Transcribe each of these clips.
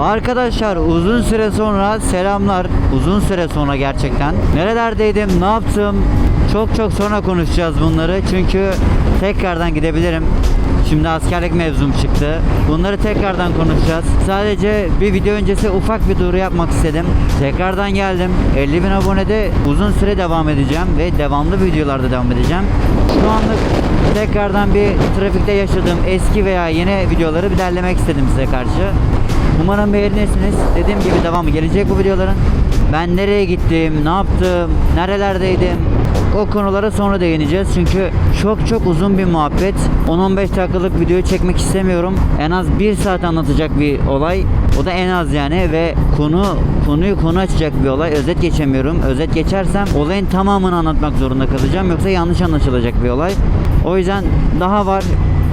Arkadaşlar uzun süre sonra selamlar. Uzun süre sonra gerçekten. Nerelerdeydim, ne yaptım? Çok çok sonra konuşacağız bunları. Çünkü tekrardan gidebilirim. Şimdi askerlik mevzum çıktı. Bunları tekrardan konuşacağız. Sadece bir video öncesi ufak bir duyuru yapmak istedim. Tekrardan geldim. 50 bin abonede uzun süre devam edeceğim ve devamlı videolarda devam edeceğim. Şu anlık tekrardan bir trafikte yaşadığım eski veya yeni videoları bir derlemek istedim size karşı. Umarım beğenirsiniz. Dediğim gibi devamı gelecek bu videoların. Ben nereye gittim, ne yaptım, nerelerdeydim, o konulara sonra değineceğiz çünkü çok çok uzun bir muhabbet. 10-15 dakikalık video çekmek istemiyorum. En az 1 saat anlatacak bir olay. O da en az yani ve konu konuyu konu açacak bir olay. Özet geçemiyorum. Özet geçersem olayın tamamını anlatmak zorunda kalacağım. Yoksa yanlış anlaşılacak bir olay. O yüzden daha var.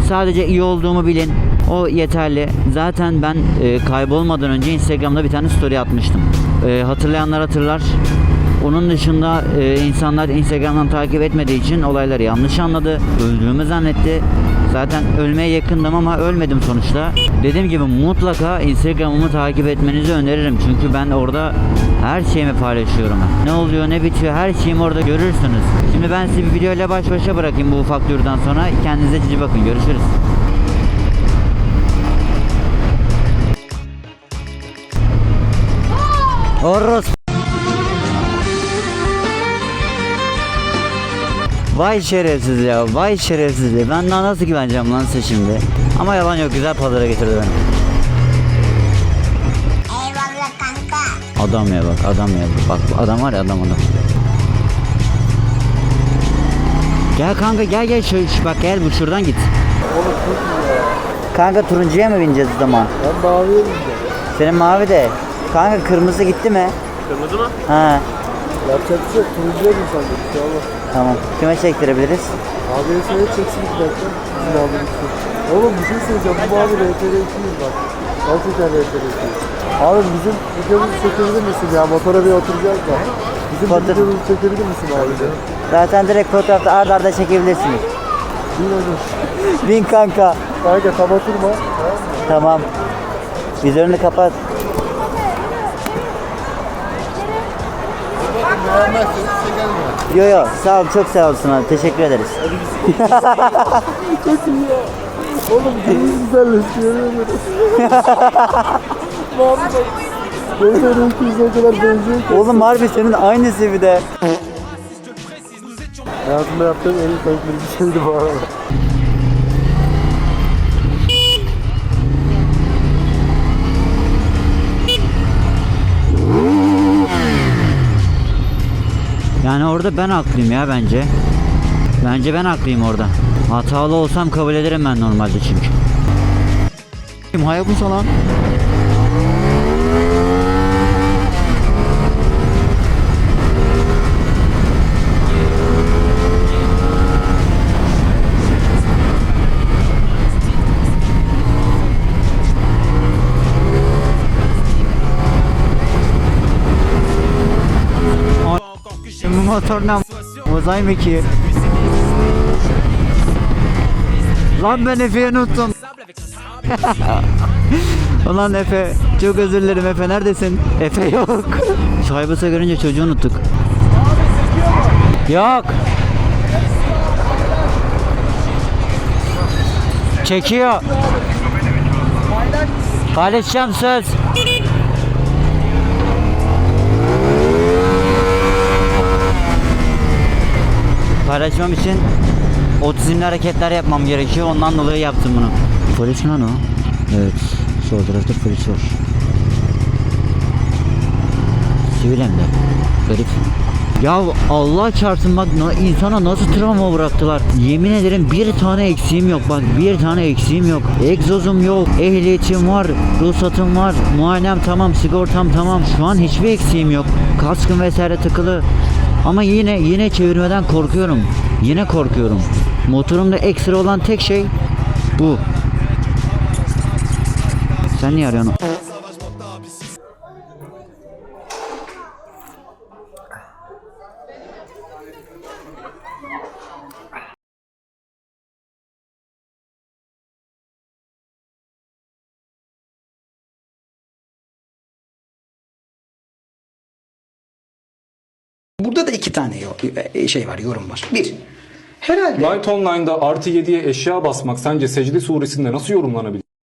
Sadece iyi olduğumu bilin. O yeterli. Zaten ben e, kaybolmadan önce Instagram'da bir tane story atmıştım. E, hatırlayanlar hatırlar. Onun dışında e, insanlar Instagram'dan takip etmediği için olayları yanlış anladı. Öldüğümü zannetti. Zaten ölmeye yakındım ama ölmedim sonuçta. Dediğim gibi mutlaka Instagram'ımı takip etmenizi öneririm. Çünkü ben orada her şeyimi paylaşıyorum. Ne oluyor ne bitiyor her şeyimi orada görürsünüz. Şimdi ben sizi bir videoyla baş başa bırakayım bu ufak duyurudan sonra. Kendinize cici bakın. Görüşürüz. Oros Vay şerefsiz ya, vay şerefsiz ya. Ben daha nasıl güveneceğim lan size şimdi? Ama yalan yok, güzel pazara getirdi beni. Eyvallah kanka. Adam ya bak, adam ya bak. bu Adam var ya, adam adam. Gel kanka gel gel şu, şu- bak gel bu şuradan git. Kanka turuncuya mı bineceğiz o zaman? Ben maviye bineceğim. Senin mavi de. Kanka kırmızı gitti mi? Kırmızı mı? Ha, Yapacak bir şey yok. Turuncuya bin sen de. Bir şey olmaz. Tamam. Kime çektirebiliriz? Abiye söyle çeksin iki dakika. Bizim abimiz için. Oğlum bir şey söyleyeceğim. Bu abi RTR 200 bak. Gerçekten RTR 200. Abi bizim videomuzu çekebilir misin ya? Motora bir oturacağız da. Bizim Foto- videomuzu çekebilir misin abi de? Zaten direkt fotoğrafta arda arda çekebilirsiniz. Bin olur. Bin kanka. Kanka tam oturma. Tamam. Vizörünü kapat. Yo yo sağ ol çok sağ olsun abi teşekkür ederiz. Oğlum günümüz güzelleşiyor. yemin ederim. Mavi bak. RTR 200 o kadar benziyor ki. Oğlum harbi senin aynısı bir de. Hayatımda yaptığım en iyi komik bir şeydi bu arada. Yani orada ben haklıyım ya bence. Bence ben haklıyım orada. Hatalı olsam kabul ederim ben normalde çünkü. Hayabusa lan. Bu motor ne Uzay mı ki? Lan ben Efe'yi unuttum. Ulan Efe, çok özür dilerim Efe neredesin? Efe yok. Şaybısa görünce çocuğu unuttuk. Yok. Çekiyor. Paylaşacağım söz. Paylaşmam için otizmli hareketler yapmam gerekiyor. Ondan dolayı yaptım bunu. Polis mi lan o? Evet. Sol tarafta polis var. Sivil hem de. Garip. Ya Allah çarpsın bak na- insana nasıl travma bıraktılar. Yemin ederim bir tane eksiğim yok bak bir tane eksiğim yok. Egzozum yok, ehliyetim var, ruhsatım var, muayenem tamam, sigortam tamam. Şu an hiçbir eksiğim yok. Kaskım vesaire tıkılı. Ama yine yine çevirmeden korkuyorum. Yine korkuyorum. Motorumda ekstra olan tek şey bu. Sen niye arıyorsun? Burada da iki tane yo- şey var, yorum var. Bir, herhalde Light Online'da artı 7'ye eşya basmak sence secde suresinde nasıl yorumlanabilir?